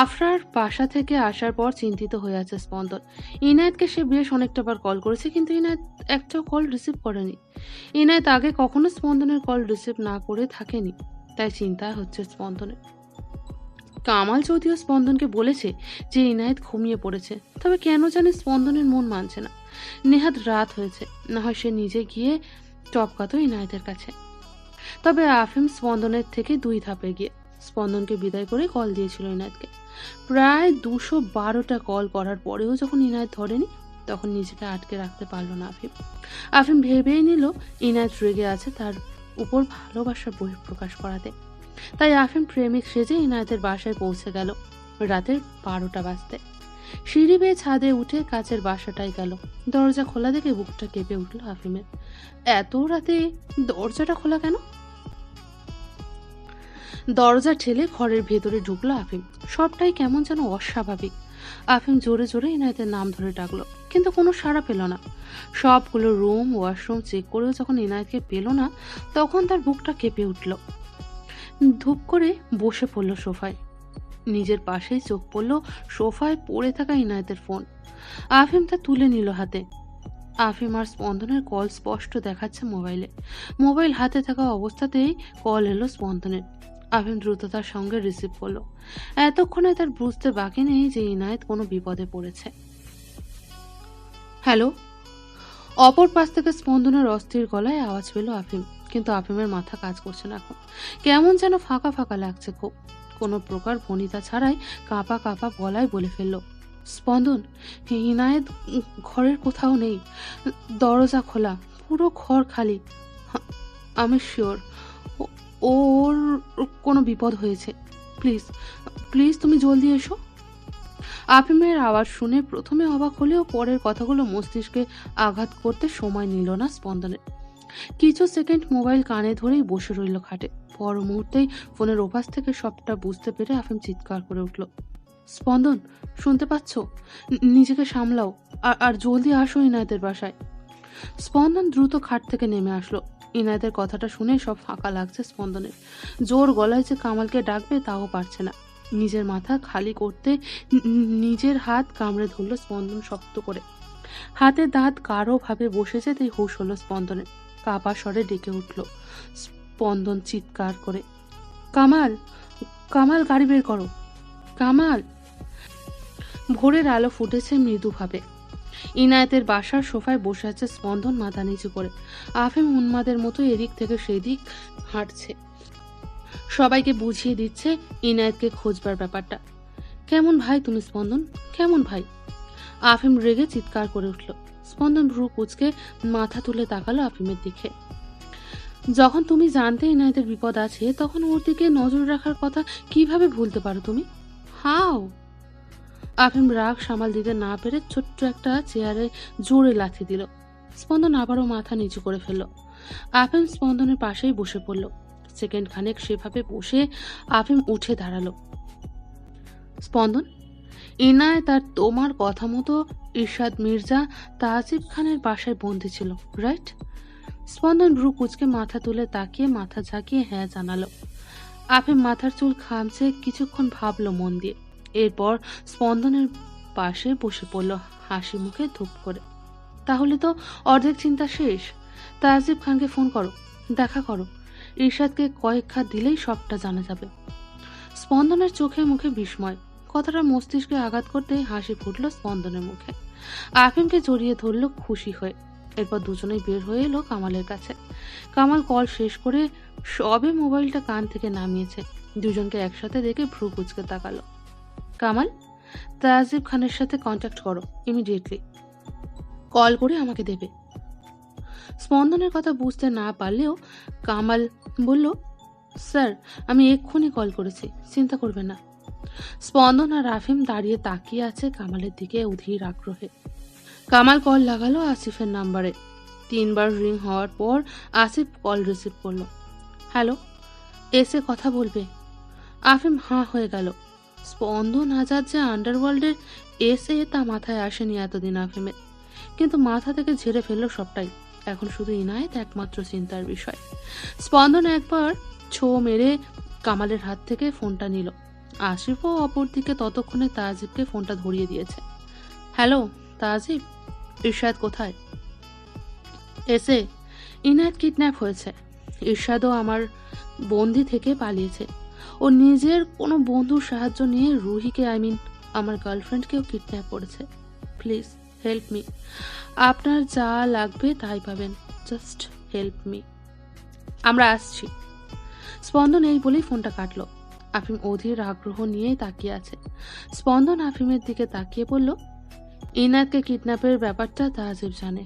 আফরার বাসা থেকে আসার পর চিন্তিত হয়ে আছে স্পন্দন। ইনায়েতকে সে বেশ অনেকটা বার কল করেছে, কিন্তু ইনায়েত একটাও কল রিসিভ করেনি। ইনায়েত আগে কখনো স্পন্দনের কল রিসিভ না করে থাকেনি, তাই চিন্তা হচ্ছে স্পন্দনের। কামাল যদিও স্পন্দনকে বলেছে যে ইনায়েত ঘুমিয়ে পড়েছে, তবে কেন জানি স্পন্দনের মন মানছে না। নেহাত রাত হয়েছে, না হয় সে নিজে গিয়ে টপকাতো ইনায়েতের কাছে। তবে আফিম স্পন্দনের থেকে দুই ধাপে গিয়ে স্পন্দনকে বিদায় করে কল দিয়েছিল ইনায়েতকে। প্রায় দুশো বারোটা কল করার পরেও যখন ইনায়েত ধরেনি, তখন নিজেকে আটকে রাখতে পারল না আফিম। আফিম ভেবেই নিল ইনায়েত রেগে আছে তার উপর ভালোবাসার বহিঃপ্রকাশ করাতে। তাই আফিম প্রেমিক সেজে ইনায়েতের বাসায় পৌঁছে গেল রাতের বারোটা বাজতে। সিঁড়ি বেয়ে ছাদে উঠে কাছের বাসাটায় গেল। দরজা খোলা দেখে বুকটা কেঁপে উঠল আফিমের। এত রাতে দরজাটা খোলা কেন? দরজা ঠেলে ঘরের ভেতরে ঢুকলো আফিম। সবটাই কেমন যেন অস্বাভাবিক। আফিম জোরে জোরে ইনায়েতের নাম ধরে ডাকলো, কিন্তু কোনো সাড়া পেল না। সবগুলো রুম, ওয়াশরুম চেক করেও যখন ইনায়েতকে পেল না, তখন তার বুকটা কেঁপে উঠল। ধূপ করে বসে পড়ল সোফায়। নিজের পাশেই চোখ পড়ল সোফায় পড়ে থাকা ইনায়েতের ফোন। আফিম তা তুলে নিল হাতে। আফিম আর স্পন্দনের কল স্পষ্ট দেখাচ্ছে মোবাইলে। মোবাইল হাতে থাকা অবস্থাতেই কল এলো স্পন্দনের। আফিম দ্রুততার সঙ্গে রিসিভ করল। এতক্ষণে তার বুঝতে বাকি নেই যে ইনায়েত কোনো বিপদে পড়েছে। হ্যালো? অপর পাশ থেকে স্পন্দনের অস্থির গলায় আওয়াজ পেল আফিম, কিন্তু আফিমের মাথা কাজ করছে না এখন। কেমন যেন ফাঁকা ফাঁকা লাগছে খুব। কোনো প্রকার ভনিতা ছাড়াই কাঁপা কাঁপা গলায় বলে ফেলল, স্পন্দন, ইনায়েত ঘরের কোথাও নেই। দরজা খোলা, পুরো ঘর খালি। আমি শিওর ওর কোনো বিপদ হয়েছে। প্লিজ প্লিজ তুমি জলদি এসো। আফিমের আওয়াজ শুনে প্রথমে অবাক হলেও পরের কথাগুলো মস্তিষ্কে আঘাত করতে সময় নিল না স্পন্দনের কিছু সেকেন্ড মোবাইল কানে ধরেই বসে রইল খাটে। পর মুহূর্তেই ফোনের ওপাশ থেকে সবটা বুঝতে পেরে আফিম চিৎকার করে উঠল, স্পন্দন, শুনতে পাচ্ছ? নিজেকে সামলাও। আর জলদি আসো ইনায়েতের বাসায়। স্পন্দন দ্রুত খাট থেকে নেমে আসলো। ইনায়েতের কথাটা শুনে সব ফাঁকা লাগছে স্পন্দনের। জোর গলায় যে কামালকে ডাকবে তাও পারছে না। নিজের মাথা খালি করতে নিজের হাত কামড়ে ধরলো স্পন্দন শক্ত করে। হাতে দাঁত ভাবে বসে যেতেই হুশ হলো স্পন্দনের। কাপা স্বরে ডেকে উঠল স্পন্দন চিৎকার করে, কামাল কামাল গাড়ি বের করো, কামাল! ভোরের আলো ফুটেছে মৃদুভাবে। ইনায়েতের বাসার সোফায় বসে আছে স্পন্দন মাথা নিচু করে। আফিম উন্মাদের মতো এদিক থেকে সেদিক হাঁটছে। সবাইকে বুঝিয়ে দিচ্ছে ইনায়েতকে খোঁজবার ব্যাপারটা। কেমন ভাই তুমি স্পন্দন? কেমন ভাই? আফিম রেগে চিৎকার করে উঠল। স্পন্দন ভ্রু কুচকে মাথা তুলে তাকালো আফিমের দিকে। যখন তুমি জানতে ইনায়েতের বিপদ আছে, তখন ওর দিকে নজর রাখার কথা কীভাবে ভুলতে পারো তুমি? হাও! আফিম রাগ সামাল দিতে না পেরে ছোট্ট একটা চেয়ারে জোরে লাথি দিল। স্পন্দন আবারও মাথা নিচু করে ফেলল। আফিম স্পন্দনের পাশেই বসে পড়ল। সেকেন্ড খানেক সেভাবে বসে আফিম উঠে দাঁড়াল। স্পন্দন, ইনায় তার তোমার কথা মতো ইরশাদ মির্জা তাজিব খানের বাসায় বন্দি ছিল, রাইট? স্পন্দন ভ্রু কুচকে মাথা তুলে তাকিয়ে মাথা ঝাঁকিয়ে হ্যাঁ জানালো। আফিম মাথার চুল খামছে কিছুক্ষণ ভাবলো মন দিয়ে। এরপর স্পন্দনের পাশে বসে পড়ল হাসি মুখে ধূপ করে। তাহলে তো অর্ধেক চিন্তা শেষ। তাজিব খানকে ফোন করো, দেখা করো। ইরশাদকে কয়েক খাত দিলেই সবটা জানা যাবে। স্পন্দনের চোখে মুখে বিস্ময়। কথাটা মস্তিষ্কে আঘাত করতেই হাসি ফুটল স্পন্দনের মুখে। আফিমকে জড়িয়ে ধরল খুশি হয়ে। এরপর দুজনেই বের হয়ে এলো কামালের কাছে। কামাল কল শেষ করে সবে মোবাইলটা কান থেকে নামিয়েছে। দুজনকে একসাথে দেখে ভ্রু কুচকে তাকালো। কামাল, তাজিব খানের সাথে কন্ট্যাক্ট করো ইমিডিয়েটলি কল করে আমাকে দেবে। স্পন্দনের কথা বুঝতে না পারলেও কামাল বলল, স্যার, আমি এক্ষুনি কল করেছি, চিন্তা করবেন না। স্পন্দন আর রাফিম দাঁড়িয়ে তাকিয়ে আছে কামালের দিকে অধীর আগ্রহে। কামাল কল লাগালো আসিফের নাম্বারে। তিনবার রিং হওয়ার পর আসিফ কল রিসিভ করল। হ্যালো, এসে কথা বলবে? আফিম হাঁ হয়ে গেল। স্পন্দন আজাদ যে আন্ডারওয়ার্ল্ডের এসে তা মাথায় আসেনি এতদিন আফিমের কিন্তু মাথা থেকে ঝেড়ে ফেলল সবটাই। এখন শুধু ইনায়েত একমাত্র চিন্তার বিষয়। স্পন্দন একবার ছো মেরে কামালের হাত থেকে ফোনটা নিল। আশিফও অপর দিকে ততক্ষণে তাজিবকে ফোনটা ধরিয়ে দিয়েছে। হ্যালো, তাজিব, ইরশাদ কোথায়? এসে, ইনায়ত কিডন্যাপ হয়েছে। ইরশাদও আমার বন্দি থেকে পালিয়েছে। ও নিজের কোনো বন্ধুর সাহায্য নিয়ে রুহিকে আই মিন আমার গার্লফ্রেন্ডকেও কিডন্যাপ করেছে। প্লিজ হেল্প মি আপনার যা লাগবে তাই পাবেন। জাস্ট হেল্প মি আমরা আসছি। স্পন্দন এই বলেই ফোনটা কাটলো। আফিম অধীর আগ্রহ নিয়েই তাকিয়ে আছে। স্পন্দন আফিমের দিকে তাকিয়ে বলল ইনাদকে কিডন্যাপের ব্যাপারটা তাজিব জানে।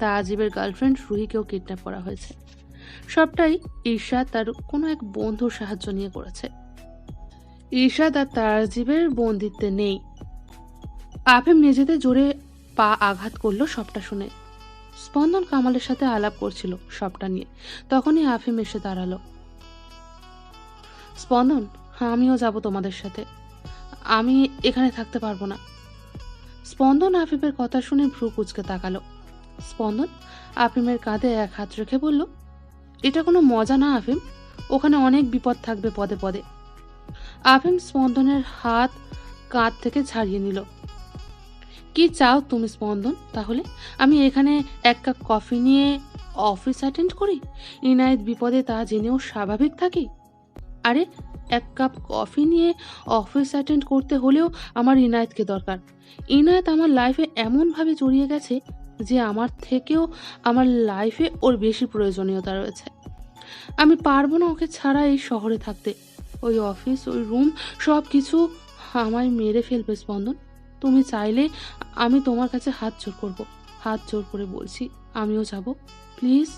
তাজিবের গার্লফ্রেন্ড রুহিকেও কিডন্যাপ করা হয়েছে। সবটাই ঈর্ষাদ তার কোনো এক বন্ধুর সাহায্য নিয়ে করেছে। ঈর্ষাদ আর তাজিবের বন্দিত্বে নেই। আফিম মেঝেতে জোরে পা আঘাত করল সবটা শুনে। স্পন্দন কামালের সাথে আলাপ করছিল সবটা নিয়ে। তখনই আফিম এসে দাঁড়াল। স্পন্দন, আমিও যাব তোমাদের সাথে। আমি এখানে থাকতে পারব না। স্পন্দন আফিমের কথা শুনে ভ্রু কুচকে তাকালো। স্পন্দন, আফিমের কাঁধে এক হাত রেখে বলল এটা কোনো মজা না, আফিম। ওখানে অনেক বিপদ থাকবে পদে পদে। আফিম স্পন্দনের হাত কাঁধ থেকে ছাড়িয়ে নিল। কি চাও তুমি, স্পন্দন? তাহলে আমি এখানে এক কাপ কফি নিয়ে অফিস অ্যাটেন্ড করি? ইনায়েত বিপদে তা জেনেও স্বাভাবিক থাকি? আরে, এক কাপ কফি নিয়ে অফিস অ্যাটেন্ড করতে হলেও আমার ইনায়েতকে দরকার। ইনায়েত আমার লাইফে এমনভাবে জড়িয়ে গেছে যে আমার থেকেও আমার লাইফে ওর বেশি প্রয়োজনীয়তা রয়েছে। আমি পারব না ওকে ছাড়া এই শহরে থাকতে। ওই অফিস ওই রুম সব কিছু আমায় মেরে ফেলবে স্পন্দন। তুমি চাইলে আমি তোমার কাছে হাত জোর করব। হাত জোর করে বলছি, আমিও যাব। প্লিজ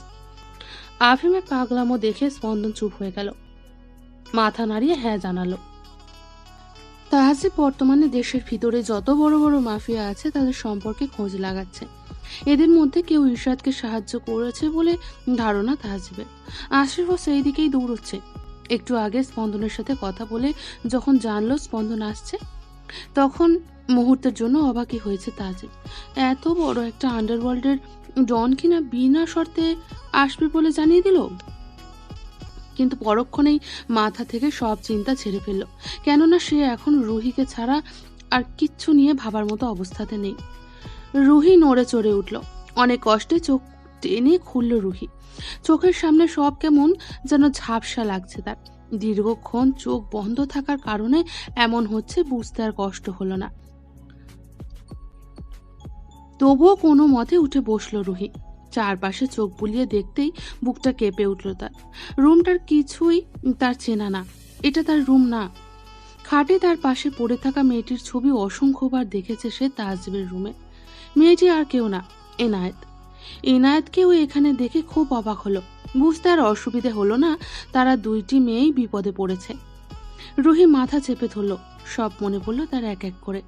আফিমের পাগলামো দেখে স্পন্দন চুপ হয়ে গেল। মাথা নাড়িয়ে হ্যাঁ জানালো। তাহাসিব বর্তমানে দেশের ভিতরে যত বড় বড় মাফিয়া আছে, তাদের সম্পর্কে খোঁজ লাগাচ্ছে। এদের মধ্যে কেউ ইরশাদকে সাহায্য করেছে বলে ধারণা তাহাজিবের আশিফও সেই দিকেই দৌড়চ্ছে। একটু আগে স্পন্দনের সাথে কথা বলে যখন জানলো স্পন্দন আসছে, তখন মুহূর্তের জন্য অবাকই হয়েছে তাজিব। এত বড় একটা আন্ডারওয়ার্ল্ডের ডন কিনা বিনা শর্তে আসবে বলে জানিয়ে দিল? কিন্তু পরক্ষণেই মাথা থেকে সব চিন্তা ছেড়ে ফেলল। কেননা সে এখন রুহিকে ছাড়া আর কিচ্ছু নিয়ে ভাবার মতো অবস্থাতে নেই। রুহি নড়ে চড়ে উঠল। অনেক কষ্টে চোখ টেনে খুলল রুহি। চোখের সামনে সব কেমন যেন ঝাপসা লাগছে তার। দীর্ঘক্ষণ চোখ বন্ধ থাকার কারণে এমন হচ্ছে বুঝতে আর কষ্ট হলো না। তবুও কোনো মতে উঠে বসল রুহি। চারপাশে চোখ বুলিয়ে দেখতেই বুকটা কেঁপে উঠল তার। রুমটার কিছুই তার চেনা না। এটা তার রুম না। খাটে তার পাশে পড়ে থাকা মেয়েটির ছবি অসংখ্যবার দেখেছে সে তাজবের রুমে। মেয়েটি আর কেউ না, এনায়েত। এনায়েতকেও এখানে দেখে খুব অবাক হলো। বুঝতে আর অসুবিধে হলো না, তারা দুইটি মেয়েই বিপদে পড়েছে। রুহি মাথা চেপে ধরল, সব মনে পড়ল তার এক এক করে।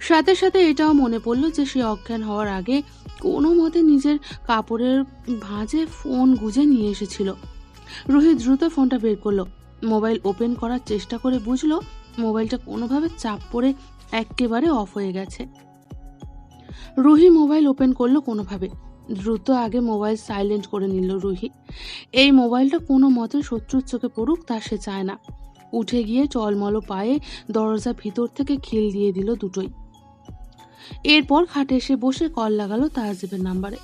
সাথে সাথে এটাও মনে পড়ল যে সে অজ্ঞান হওয়ার আগে কোনো মতে নিজের কাপড়ের ভাঁজে ফোন গুজে নিয়ে এসেছিল। রুহি দ্রুত ফোনটা বের করল। মোবাইল ওপেন করার চেষ্টা করে বুঝলো, মোবাইলটা কোনোভাবে চাপ পড়ে একেবারে অফ হয়ে গেছে। রুহি মোবাইল ওপেন করল কোনোভাবে। দ্রুত আগে মোবাইল সাইলেন্ট করে নিল রুহি। এই মোবাইলটা কোনো মতে শত্রুর চোখে পড়ুক, তা সে চায় না। উঠে গিয়ে টলমলো পায়ে দরজা ভিতর থেকে খিল দিয়ে দিল দুটোই। এরপর খাটে এসে বসে কল লাগালো তাজিবের নাম্বারে।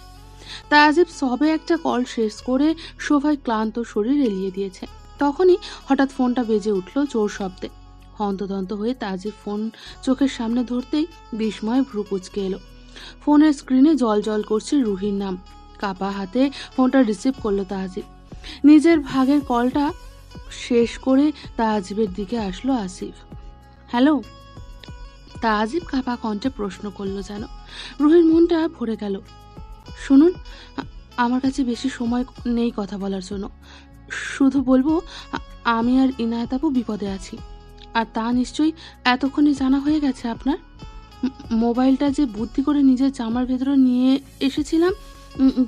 তাজিব সবে একটা কল শেষ করে সোফায় ক্লান্ত শরীর এলিয়ে দিয়েছে। তখনই হঠাৎ ফোনটা বেজে উঠল জোর শব্দে। হন্তদন্ত হয়ে তাজিব ফোন চোখের সামনে ধরতেই বিস্ময় ভ্রু কুচকে এলো। ফোনের স্ক্রিনে জল জল করছে রুহির নাম। কাপা হাতে ফোনটা রিসিভ করল তাহাজিব। নিজের ভাগের কলটা শেষ করে তাহাজিবের দিকে আসলো আসিফ। হ্যালো? তাহাজিব কাপা কণ্ঠে প্রশ্ন করল যেন। রুহির মনটা ভরে গেল। শুনুন আমার কাছে বেশি সময় নেই কথা বলার জন্য। শুধু বলব আমি আর ইনায়াত আপু বিপদে আছি। আর তা নিশ্চয়ই এতক্ষণে জানা হয়ে গেছে আপনার? মোবাইলটা যে বুদ্ধি করে নিজের জামার ভেতরে নিয়ে এসেছিলাম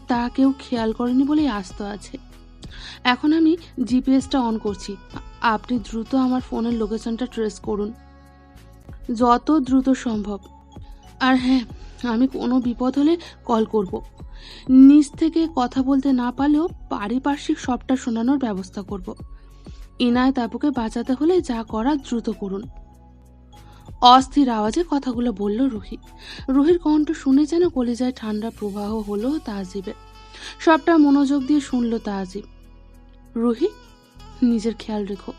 তা কেউ খেয়াল করেনি বলেই আস্ত আছে। এখন আমি জিপিএসটা অন করছি। আপনি দ্রুত আমার ফোনের লোকেশনটা ট্রেস করুন। যত দ্রুত সম্ভব। আর হ্যাঁ আমি কোনো বিপদ হলে কল করব। নিজ থেকে কথা বলতে না পারলেও পারিপার্শ্বিক সবটা শোনানোর ব্যবস্থা করব। ইনায়ত আপুকে বাঁচাতে হলে যা করার দ্রুত করুন। অস্থির আওয়াজে কথাগুলো বলল রুহি। রুহির কণ্ঠ শুনে যেন কলিজায় ঠান্ডা প্রবাহ হলো তাজিবের। সবটা মনোযোগ দিয়ে শুনল তাজিব। রুহি, নিজের খেয়াল রেখো।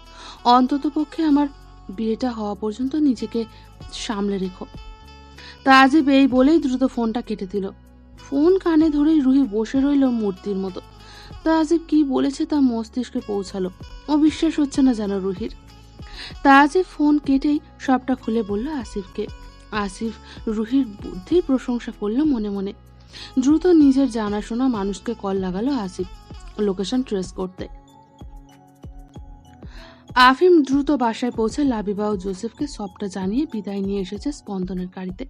অন্তত পক্ষে আমার বিয়েটা হওয়া পর্যন্ত নিজেকে সামলে রেখো। তাজিব এই বলেই দ্রুত ফোনটা কেটে দিল। ফোন কানে ধরেই রুহি বসে রইল মূর্তির মতো। তাজিব কি বলেছে তা মস্তিষ্কে পৌঁছালো। ও বিশ্বাস হচ্ছে না যেন রুহির। তাজিব ফোন কেটেই সবটা খুলে বলল আসিফকে। আসিফ রুহির বুদ্ধির প্রশংসা করল মনে মনে। দ্রুত নিজের জানাশোনা মানুষকে কল লাগালো আসিফ লোকেশন ট্রেস করতে। আফিম দ্রুত বাসায় পৌঁছে লাবিবা ও জোসেফকে সবটা জানিয়ে বিদায় নিয়ে এসেছে স্পন্দনের গাড়িতে।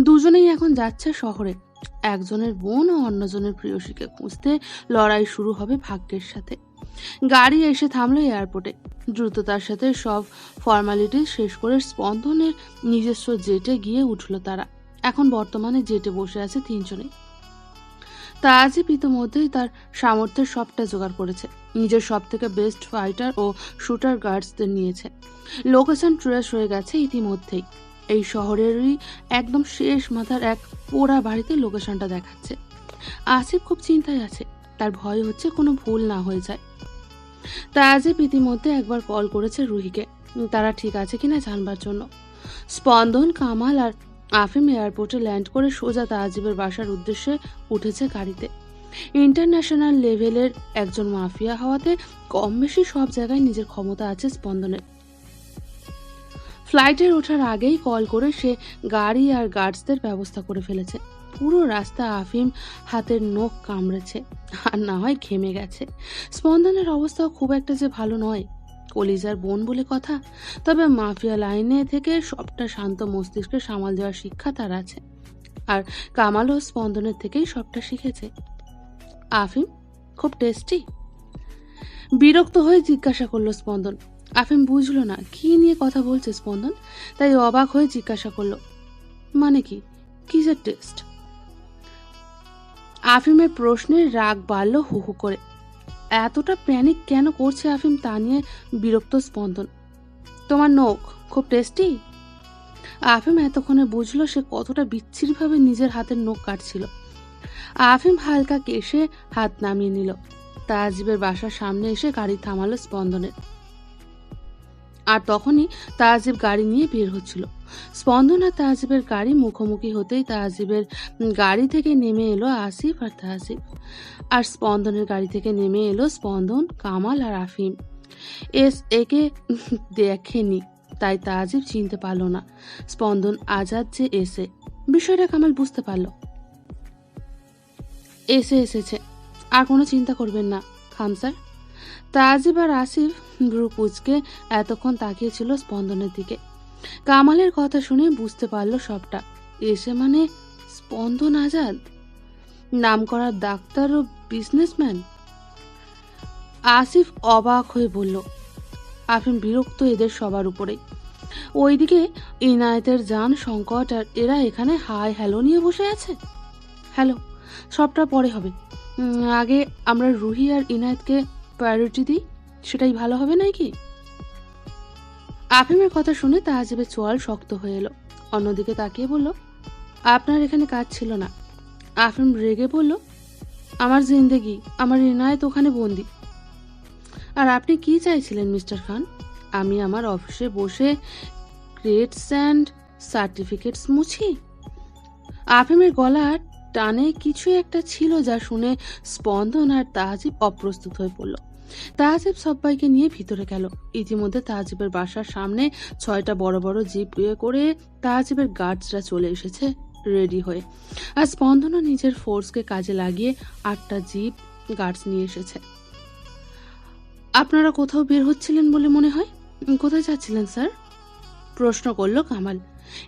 দুজনেই এখন যাচ্ছে শহরে। একজনের বোন ও অন্যজনের প্রিয়সীকে খুঁজতে লড়াই শুরু হবে ভাগ্যের সাথে। গাড়ি এসে থামলো এয়ারপোর্টে। দ্রুততার সাথে সব ফর্মালিটি শেষ করে স্পন্দনের নিজস্ব জেটে গিয়ে উঠল তারা। এখন বর্তমানে জেটে বসে আছে তিনজনে তাজিব ইতিমধ্যেই তার সামর্থ্যের সবটা জোগাড় করেছে। নিজের সব থেকে বেস্ট ফাইটার ও শুটার গার্ডসদের নিয়েছে। লোকেশন ট্রেস হয়ে গেছে ইতিমধ্যেই। এই শহরেরই একদম শেষ মাথার এক পোড়া বাড়িতে লোকেশনটা দেখাচ্ছে। আসিফ খুব চিন্তায় আছে। তার ভয় হচ্ছে কোনো ভুল না হয়ে যায়। তা তাজিব ইতিমধ্যে একবার কল করেছে রুহিকে। তারা ঠিক আছে কিনা জানবার জন্য। স্পন্দন, কামাল আর আফিম এয়ারপোর্টে ল্যান্ড করে সোজা তাজিবের বাসার উদ্দেশ্যে উঠেছে গাড়িতে। ইন্টারন্যাশনাল লেভেলের একজন মাফিয়া হওয়াতে কম বেশি সব জায়গায় নিজের ক্ষমতা আছে স্পন্দনের। ফ্লাইটের ওঠার আগেই কল করে সে গাড়ি আর গার্ডসদের ব্যবস্থা করে ফেলেছে। পুরো রাস্তা আফিম হাতের নখ কামড়েছে। আর না হয় ঘেমে গেছে। স্পন্দনের অবস্থাও খুব একটা যে ভালো নয়। কলিজার বোন বলে কথা, তবে মাফিয়া লাইনে থেকে সবটা শান্ত মস্তিষ্কে সামাল দেওয়ার শিক্ষা তার আছে। আর কামালও স্পন্দনের থেকেই সবটা শিখেছে। আফিম, খুব টেস্টি? বিরক্ত হয়ে জিজ্ঞাসা করল স্পন্দন। আফিম বুঝলো না, কি নিয়ে কথা বলছে স্পন্দন? তাই অবাক হয়ে জিজ্ঞাসা করল মানে কি? কিসের টেস্ট? আফিমের প্রশ্নের রাগ বাড়ল হু হু করে। এতটা প্যানিক কেন করছে আফিম তা নিয়ে বিরক্ত স্পন্দন। তোমার নখ খুব টেস্টি আফিম এতক্ষণে বুঝলো সে কতটা বিচ্ছিরিভাবে নিজের হাতের নখ কাটছিল। আফিম হালকা কেশে হাত নামিয়ে নিল। তাজিবের বাসার সামনে এসে গাড়ি থামালো স্পন্দনের। আর তখনই তাজিব গাড়ি নিয়ে বের হচ্ছিল। স্পন্দন আর তাজিবের গাড়ি মুখোমুখি হতেই তাজিবের গাড়ি থেকে নেমে এলো আসিফ আর তাজিব আর স্পন্দনের গাড়ি থেকে নেমে এলো স্পন্দন, কামাল আর আফিম। এস, একে দেখেনি, তাই তাজিব চিনতে পারল না। স্পন্দন আজাদ যে এসে, বিষয়টা কামাল বুঝতে পারল। এসে এসেছে, আর কোনো চিন্তা করবেন না, খান স্যার। তাজিব আর আসিফ ভ্রু কুচকে এতক্ষণ তাকিয়েছিল স্পন্দনের দিকে। কামালের কথা শুনে বুঝতে পারল সবটা। এসে মানে স্পন্দন আজাদ? নাম করা ডাক্তার ও বিজনেসম্যান আসিফ অবাক হয়ে বলল, আফিম বিরক্ত এদের সবার উপরেই। ওইদিকে ইনায়েতের যান সংকট আর এরা এখানে হাই হ্যালো নিয়ে বসে আছে? হ্যালো, সবটা পরে হবে। আগে আমরা রুহি আর ইনায়েতকে প্রায়োরিটি দিই? সেটাই ভালো হবে নাকি? আফিমের কথা শুনে তাহাজিবের চোয়াল শক্ত হয়ে এলো। অন্যদিকে তাকিয়ে বলল, আপনার এখানে কাজ ছিল না। আফিম রেগে বলল, আমার জিন্দেগি, আমার ইনায়েত ওখানে বন্দি। আর আপনি কি চাইছিলেন, মিস্টার খান? আমি আমার অফিসে বসে গ্রেডস অ্যান্ড সার্টিফিকেটস মুছি। আফিমের গলা টানে কিছু একটা ছিল যা শুনে স্পন্দন আর তাহাজিব অপ্রস্তুত হয়ে পড়ল। তাহাজিব সব্বাইকে নিয়ে ভিতরে গেল। ইতিমধ্যে তাহাজিবের বাসার সামনে ছয়টা বড় বড় জিপ করে তাহাজিবের গার্ডসরা চলে এসেছে রেডি হয়ে। আর স্পন্দনও নিজের ফোর্সকে কাজে লাগিয়ে আটটা জিপ গার্ডস নিয়ে এসেছে। আপনারা কোথাও বের হচ্ছিলেন বলে মনে হয়? কোথায় যাচ্ছিলেন, স্যার? প্রশ্ন করল কামাল।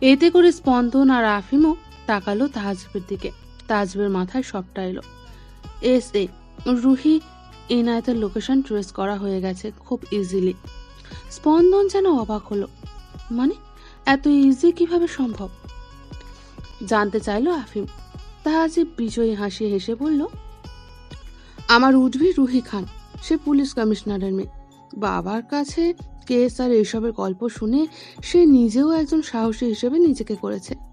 এতে করে স্পন্দন আর আফিমও তাকালো তাহাজিবের দিকে। তাজবের মাথায় সবটা এলো। এস এ রুহি ইনায়তের লোকেশন ট্রেস করা হয়ে গেছে খুব ইজিলি স্পন্দন যেন অবাক হলো। মানে এত ইজি কীভাবে সম্ভব? জানতে চাইলো আফিম। তাহাজিব বিজয়ী হাসি হেসে বলল, আমার উঠবি রুহি খান, সে পুলিশ কমিশনারের মেয়ে। বাবার কাছে কেস আর এইসবের গল্প শুনে সে নিজেও একজন সাহসী হিসেবে নিজেকে করেছে।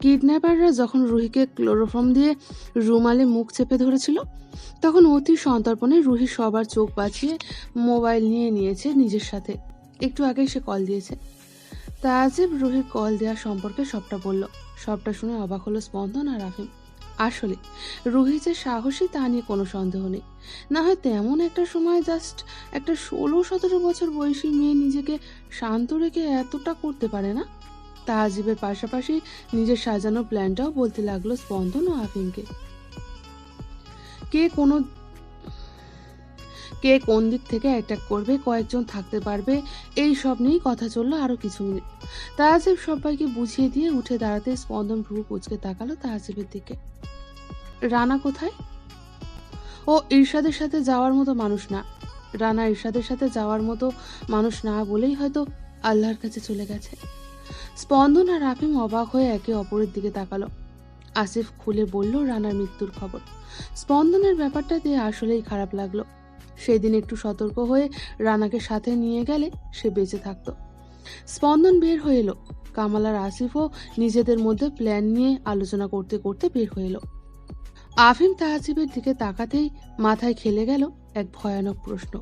কিডন্যাপাররা যখন রুহিকে ক্লোরোফর্ম দিয়ে রুমালে মুখ চেপে ধরেছিল, তখন অতি সন্তর্পণে রুহি সবার চোখ বাঁচিয়ে মোবাইল নিয়ে নিয়েছে নিজের সাথে। একটু আগেই সে কল দিয়েছে। তাজিব রুহির কল দেওয়া সম্পর্কে সবটা বলল। সবটা শুনে অবাক হলো স্পন্দন আর রাফিম। আসলে রুহি যে সাহসী তা নিয়ে কোনো সন্দেহ নেই। না হয় তেমন একটা সময় জাস্ট একটা ষোলো সতেরো বছর বয়সী মেয়ে নিজেকে শান্ত রেখে এতটা করতে পারে না? তাহাজিবের পাশাপাশি নিজের সাজানো প্ল্যানটাও বলতে লাগল স্পন্দন ও আফিমকে। কে কোনো কে কোন দিক থেকে অ্যাটাক করবে, কয়েকজন থাকতে পারবে, এই সব নিয়েই কথা চলল আরও কিছু মিনিট। তাহাজিব সবাইকে বুঝিয়ে দিয়ে উঠে দাঁড়াতে স্পন্দন ভ্রু কুচকে তাকালো তাহাজিবের দিকে। রানা কোথায়? ও ইরশাদের সাথে যাওয়ার মতো মানুষ না। রানা ইরশাদের সাথে যাওয়ার মতো মানুষ না বলেই হয়তো আল্লাহর কাছে চলে গেছে। স্পন্দন আর রাফিম অবাক হয়ে একে অপরের দিকে তাকালো। আসিফ খুলে বলল, রানার মৃত্যুর খবর। স্পন্দনের ব্যাপারটা দিয়ে আসলেই খারাপ লাগল। সেদিন একটু সতর্ক হয়ে রানাকে সাথে নিয়ে গেলে সে বেঁচে থাকতো। স্পন্দন বের হয়ে এলো। কামাল আর আসিফও নিজেদের মধ্যে প্ল্যান নিয়ে আলোচনা করতে করতে বের হয়ে এলো। আফিম তাহাজিবের দিকে তাকাতেই মাথায় খেলে গেল এক ভয়ানক প্রশ্ন।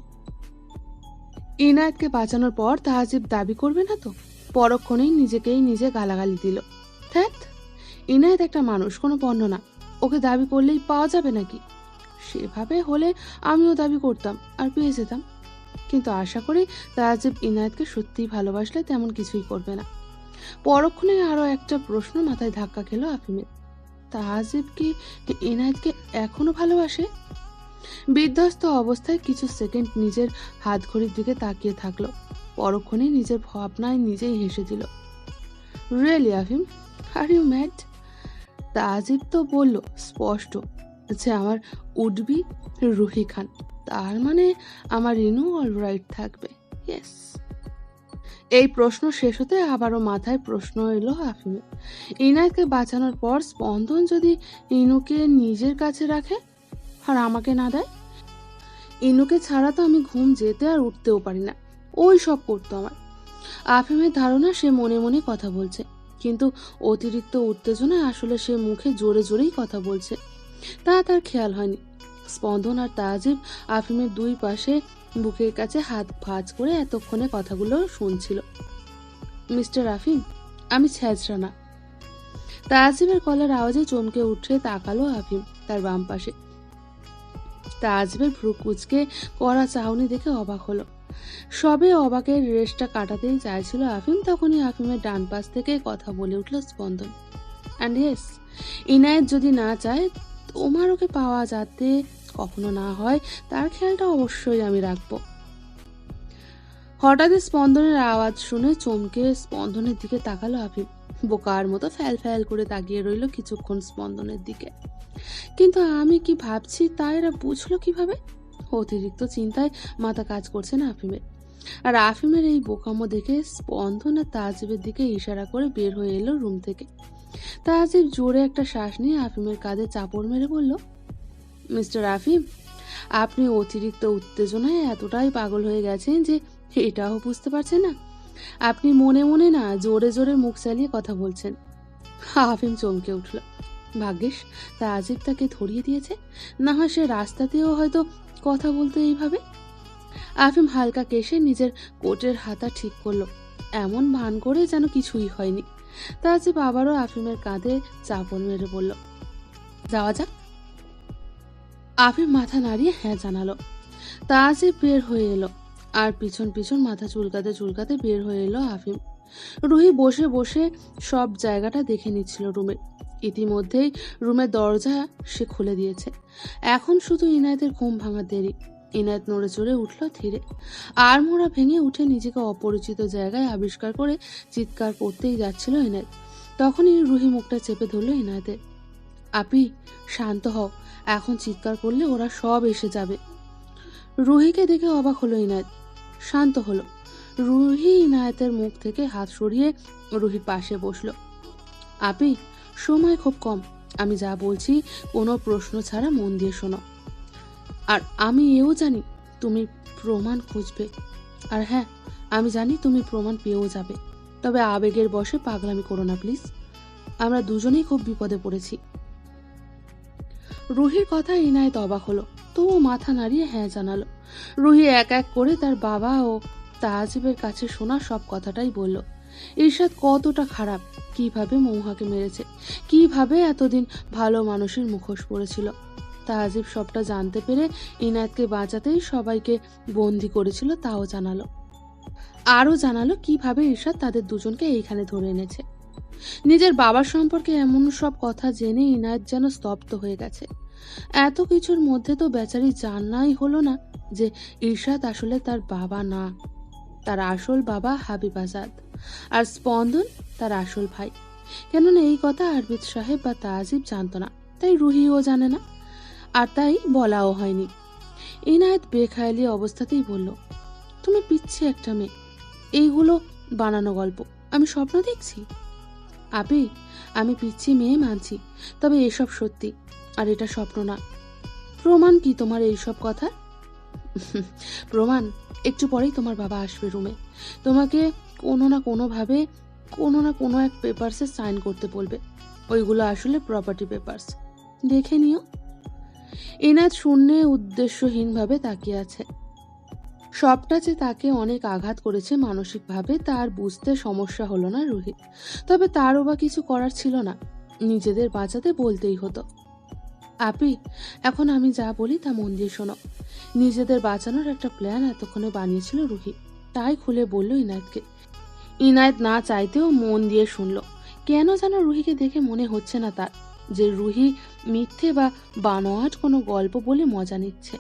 ইনায়েতকে বাঁচানোর পর তাহাজিব দাবি করবে না তো? পরক্ষণেই নিজেকেই নিজে গালাগালি দিল। ধ্যাত ইনায়েত একটা মানুষ, কোনো পণ্য না। ওকে দাবি করলেই পাওয়া যাবে নাকি? সেভাবে হলে আমিও দাবি করতাম আর পেয়ে যেতাম। কিন্তু আশা করি তাহাজিব ইনায়েতকে সত্যিই ভালোবাসলে তেমন কিছুই করবে না। পরক্ষণে আরও একটা প্রশ্ন মাথায় ধাক্কা খেল আফিমের। তাহাজিব কি ইনায়েতকে এখনও ভালোবাসে? বিধ্বস্ত অবস্থায় কিছু সেকেন্ড নিজের হাত ঘড়ির দিকে তাকিয়ে থাকল। পরক্ষণে নিজের ভাবনায় নিজেই হেসে দিল। রিয়েলি আফিম আর ইউ ম্যাড তাজিব তো বলল, স্পষ্ট, যে আমার উডবি রুহি খান। তার মানে আমার রিনু অলরাইট থাকবে। ইয়েস এই প্রশ্ন শেষ হতে আবারও মাথায় প্রশ্ন এলো আফিমের। ইনায়তকে বাঁচানোর পর স্পন্দন যদি ইনুকে নিজের কাছে রাখে আর আমাকে না দেয়? ইনুকে ছাড়া তো আমি ঘুম যেতে আর উঠতেও পারি না। ওই সব করতো আমার আফিমের ধারণা, সে মনে মনে কথা বলছে। কিন্তু অতিরিক্ত উত্তেজনায় আসলে সে মুখে জোরে জোরেই কথা বলছে। তা তার খেয়াল হয়নি। স্পন্দন আর তাজিব আফিমের দুই পাশে বুকের কাছে হাত ভাঁজ করে এতক্ষণে কথাগুলো শুনছিল। মিস্টার আফিম, আমি ছ্যাঁচড়া না তাজিবের কলার আওয়াজে চমকে উঠে তাকালো আফিম তার বাম পাশে। তাজবের ভ্রু কুচকে করা চাউনি দেখে অবাক হলো। সবে অবাকের রেশটা কাটাতেই চাইছিল আফিম, তখনই আফিমের ডান পাশ থেকে কথা বলে উঠল স্পন্দন। অ্যান্ড ইয়েস ইনায়েত যদি না চায়, তোমার ওকে পাওয়া যাতে কখনো না হয়, তার খেয়ালটা অবশ্যই আমি রাখব। হঠাৎ স্পন্দনের আওয়াজ শুনে চমকে স্পন্দনের দিকে তাকালো আফিম। বোকার মতো ফ্যাল ফ্যাল করে তাকিয়ে রইল কিছুক্ষণ স্পন্দনের দিকে। কিন্তু আমি কি ভাবছি তা এরা বুঝলো কীভাবে? অতিরিক্ত চিন্তায় মাথা কাজ করছে না আফিমের। আর আফিমের এই বোকামো দেখে স্পন্দন আর তাজিবের দিকে ইশারা করে বের হয়ে এলো রুম থেকে। তাজিব জোরে একটা শ্বাস নিয়ে আফিমের কাঁধে চাপড় মেরে বলল, মিস্টার আফিম, আপনি অতিরিক্ত উত্তেজনায় এতটাই পাগল হয়ে গেছেন যে এটাও বুঝতে পারছেন না। আপনি মনে মনে না জোরে জোরে মুখ চালিয়ে কথা বলছেন। আফিম চমকে উঠল। ভাগ্যিস তা আজিব তাকে ধরিয়ে দিয়েছে। না হয় সে রাস্তাতেও হয়তো কথা বলতে এইভাবে? আফিম হালকা কেশে নিজের কোটের হাতা ঠিক করল। এমন ভান করে যেন কিছুই হয়নি। তাজিব আবারও আফিমের কাঁধে চাপড় মেরে বলল, যাওয়া যাক। আফিম মাথা নাড়িয়ে হ্যাঁ জানালো। তাজিব বের হয়ে এলো। আর পিছন পিছন মাথা চুলকাতে চুলকাতে বের হয়ে এলো আফিম। রুহি বসে বসে সব জায়গাটা দেখে নিচ্ছিল রুমের ইতিমধ্যেই রুমের দরজা সে খুলে দিয়েছে। এখন শুধু ইনায়েতের ঘুম ভাঙার দেরি। ইনায়েত নড়ে চড়ে উঠল ধীরে। আর মোড়া ভেঙে উঠে নিজেকে অপরিচিত জায়গায় আবিষ্কার করে চিৎকার করতেই যাচ্ছিল ইনায়েত। তখনই রুহি মুখটা চেপে ধরলো ইনায়েতের। আপি, শান্ত হও। এখন চিৎকার করলে ওরা সব এসে যাবে। রুহিকে দেখে অবাক হলো ইনায়েত। শান্ত হলো। রুহি ইনায়েতের মুখ থেকে হাত সরিয়ে রুহির পাশে বসল। আপি সময় খুব কম। আমি যা বলছি, কোনো প্রশ্ন ছাড়া মন দিয়ে শোনো। আর আমি এও জানি তুমি প্রমাণ খুঁজবে। আর হ্যাঁ আমি জানি তুমি প্রমাণ পেয়েও যাবে। তবে আবেগের বশে পাগলামি করো না, প্লিজ। আমরা দুজনেই খুব বিপদে পড়েছি। রুহির কথা ইনায়ত অবাক হলো। তবুও মাথা নাড়িয়ে হ্যাঁ জানালো। রুহি এক এক করে তার বাবা ও তাজিবের কাছে শোনা সব কথাটাই বলল। ঈর্ষাদ কতটা খারাপ? কীভাবে মৌহাকে মেরেছে? কীভাবে এতদিন ভালো মানুষের মুখোশ পড়েছিল? তাজিব সবটা জানতে পেরে ইনায়তকে বাঁচাতেই সবাইকে বন্দি করেছিল, তাও জানালো। আরও জানালো কীভাবে ঈর্ষাদ তাদের দুজনকে এইখানে ধরে এনেছে। নিজের বাবার সম্পর্কে এমন সব কথা জেনে ইনায়ত যেন স্তব্ধ হয়ে গেছে। এত কিছুর মধ্যে তো বেচারি জানাই হলো না যে ঈর্ষাদ আসলে তার বাবা না। তার আসল বাবা হাবিব আজাদ আর স্পন্দন তার আসল ভাই। কেননা এই কথা আরবিদ সাহেব বা তাজিব জানতো না, তাই রুহিও জানে না, আর তাই বলাও হয়নি। ইনায়েত বেখায়ালি অবস্থাতেই বলল, তুমি পিচ্ছি একটা মেয়ে, এইগুলো বানানো গল্প, আমি স্বপ্ন দেখছি? আপি আমি পিচ্ছি মেয়ে মানছি, তবে এসব সত্যি, আর এটা স্বপ্ন না। প্রমাণ কি তোমার এইসব কথা? প্রমাণ? একটু পরেই তোমার বাবা আসবে রুমে। তোমাকে কোনো না কোনোভাবে, কোনো না কোনো এক পেপারসে সাইন করতে বলবে। ওইগুলো আসলে প্রপার্টি পেপারস দেখে নিও। এনাদ শূন্যে উদ্দেশ্যহীনভাবে তাকিয়ে আছে। সবটা যে তাকে অনেক আঘাত করেছে মানসিকভাবে, তার বুঝতে সমস্যা হলো না রোহিত। তবে তারও বা কিছু করার ছিল না। নিজেদের বাঁচাতে বলতেই হতো। আপি, এখন আমি যা বলি তা মন দিয়ে শোনো। নিজেদের বাঁচানোর একটা প্ল্যান এতক্ষণে বানিয়েছিল রুহি। তাই খুলে বলল ইনায়তকে। ইনায়ত না চাইতেও মন দিয়ে শুনল। কেন যেন রুহিকে দেখে মনে হচ্ছে না তার, যে রুহি মিথ্যে বা বানোয়াট কোনো গল্প বলে মজা নিচ্ছে।